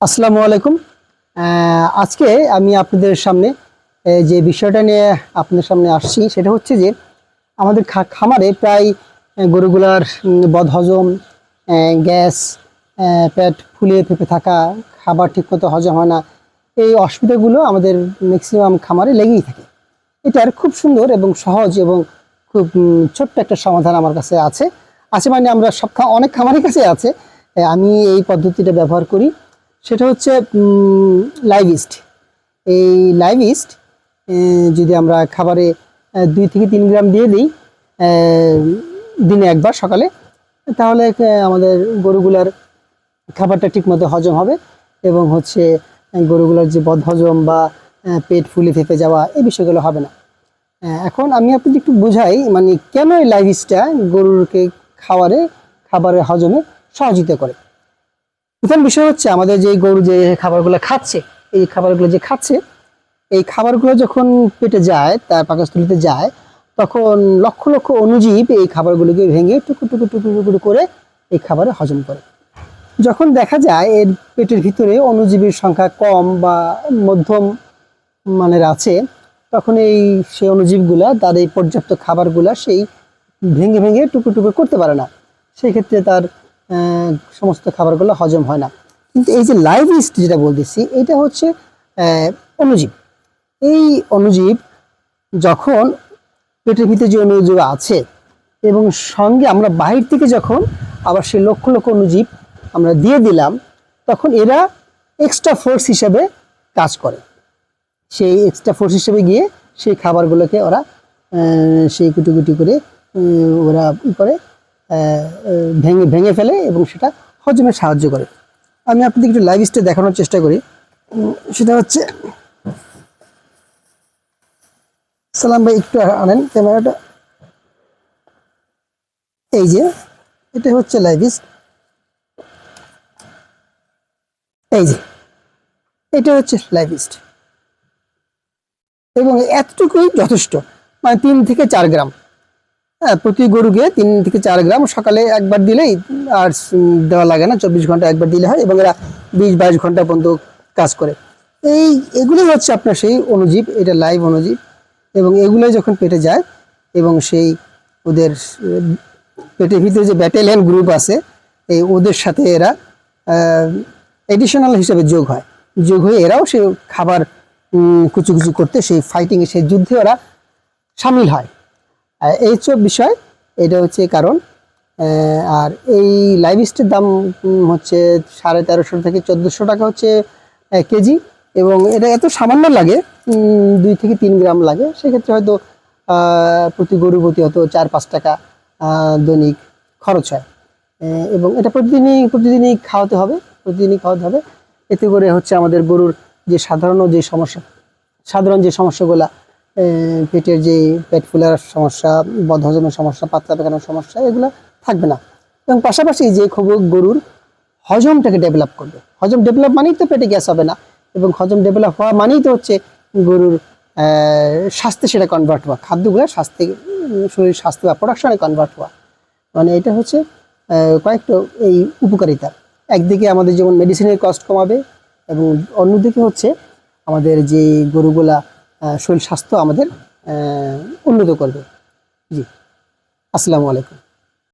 আসসালামু আলাইকুম। আজকে আমি আপনাদের সামনে যে বিষয়টা নিয়ে আপনাদের সামনে আসছি, সেটা হচ্ছে যে আমাদের খামারে প্রায় গরুগুলার বদহজম গ্যাস পেট ফুলে ফেপে থাকা, খাবার ঠিকমতো হজম হয় না, এই অসুবিধাগুলো আমাদের ম্যাক্সিমাম খামারে লেগেই থাকে। এটার খুব সুন্দর এবং সহজ এবং খুব ছোট্ট একটা সমাধান আমার কাছে আছে। আছে মানে আমরা সব অনেক খামারের কাছে আছে। আমি এই পদ্ধতিটা ব্যবহার করি। সেটা হচ্ছে লাইভিস্ট এই লাইভিস্ট যদি আমরা খাবারে দুই থেকে তিন গ্রাম দিয়ে দিই দিনে একবার সকালে, তাহলে আমাদের গরুগুলার খাবারটা ঠিকমতো হজম হবে এবং হচ্ছে গরুগুলোর যে বদহজম বা পেট ফুলে ফেপে যাওয়া, এই বিষয়গুলো হবে না। এখন আমি আপনাদের একটু বোঝাই মানে কেন এই লাইভিসটা গরুরকে খাবারে খাবারের হজমে সহযোগিতা করে? প্রথম বিষয় হচ্ছে আমাদের যে গরু যে খাবারগুলো খাচ্ছে, এই খাবারগুলো যে খাচ্ছে, এই খাবারগুলো যখন পেটে যায়, তার পাকস্থলিতে যায়, তখন লক্ষ লক্ষ অনুজীব এই খাবারগুলোকে ভেঙে টুকু টুকু টুকু টুকু করে এই খাবারে হজম করে। যখন দেখা যায় এর পেটের ভিতরে অণুজীবীর সংখ্যা কম বা মধ্যম মানের আছে, তখন এই সে অণুজীবগুলা, তার এই পর্যাপ্ত খাবারগুলা সেই ভেঙে ভেঙে টুকু টুকু করতে পারে না। সেই ক্ষেত্রে তার সমস্ত খাবারগুলো হজম হয় না। কিন্তু এই যে লাইভ ইস্ট যেটা বলতেছি এটা হচ্ছে আহ, অণুজীব। এই অনুজীব যখন পেটের ভিতরে যে অণুজীব আছে এবং সঙ্গে আমরা বাহির থেকে যখন আবার সেই লক্ষ লক্ষ অনুজীব আমরা দিয়ে দিলাম তখন এরা এক্সট্রা ফোর্স হিসেবে কাজ করে। সেই এক্সট্রা ফোর্স হিসেবে গিয়ে সেই খাবারগুলোকে ওরা সেই কুটি কুটি করে ওরা করে ভেঙে ভেঙে ফেলে এবং সেটা হজমে সাহায্য করে। আমি আপনাদের একটু লাইভ স্টে দেখানোর চেষ্টা করি। সেটা হচ্ছে, সালাম ভাই, একটু আনেন ক্যামেরাটা। এই যে, এটা হচ্ছে লাইভিস্ট এই যে, এটা হচ্ছে লাইভিস্ট এবং এতটুকুই যথেষ্ট মানে তিন থেকে চার গ্রাম। হ্যাঁ প্রতি গরুকে তিন থেকে চার গ্রাম সকালে একবার দিলেই আর দেওয়া লাগে না চব্বিশ ঘণ্টা একবার দিলে হয় এবং এরা বিশ বাইশ ঘণ্টা পর্যন্ত কাজ করে। এই এগুলোই হচ্ছে আপনার সেই অনুজীব এটা লাইভ অনুজীব এবং এগুলোই যখন পেটে যায় এবং সেই ওদের পেটের ভিতরে যে ব্যাটালিয়ান গ্রুপ আছে এই ওদের সাথে এরা এডিশনাল হিসেবে যোগ হয়। যোগ হয়ে এরাও সেই খাবার উম, কুচু কুচু করতে সেই ফাইটিং সেই যুদ্ধে ওরা সামিল হয়। এই হচ্ছে বিষয়, এটা হচ্ছে কারণ আর এই লাইভ স্টের দাম হচ্ছে সাড়ে তেরোশো থেকে চোদ্দোশো টাকা হচ্ছে কেজি এবং এটা এত সামান্য লাগে দুই থেকে তিন গ্রাম লাগে। সেক্ষেত্রে হয়তো প্রতি গরু প্রতি হয়তো চার পাঁচ টাকা দৈনিক খরচ হয়। এবং এটা প্রতিদিনই প্রতিদিনই খাওয়াতে হবে, প্রতিদিনই খাওয়াতে হবে। এতে করে হচ্ছে আমাদের গরুর যে সাধারণ যে সমস্যা, সাধারণ যে সমস্যাগুলা পেটের যে পেট ফুলার সমস্যা, বদহজমের সমস্যা, পাতলা পায়খানার সমস্যা, এগুলো থাকবে না। এবং পাশাপাশি যে খুব গরুর হজমটাকে ডেভেলপ করবে। হজম ডেভেলপ মানেই তো পেটে গ্যাস হবে না। এবং হজম ডেভেলপ হওয়া মানেই তো হচ্ছে গরুর স্বাস্থ্যে সেটা কনভার্ট হওয়া। খাদ্যগুলো স্বাস্থ্যে, শরীর স্বাস্থ্য বা প্রোডাকশনে কনভার্ট হওয়া। মানে এটা হচ্ছে কয়েকটা এই উপকারিতা। একদিকে আমাদের যেমন মেডিসিনের কস্ট কমাবে এবং অন্যদিকে হচ্ছে আমাদের যে গরুগুলা শরীর স্বাস্থ্য আমাদের উন্নত করবে। জি। আসসালামু আলাইকুম।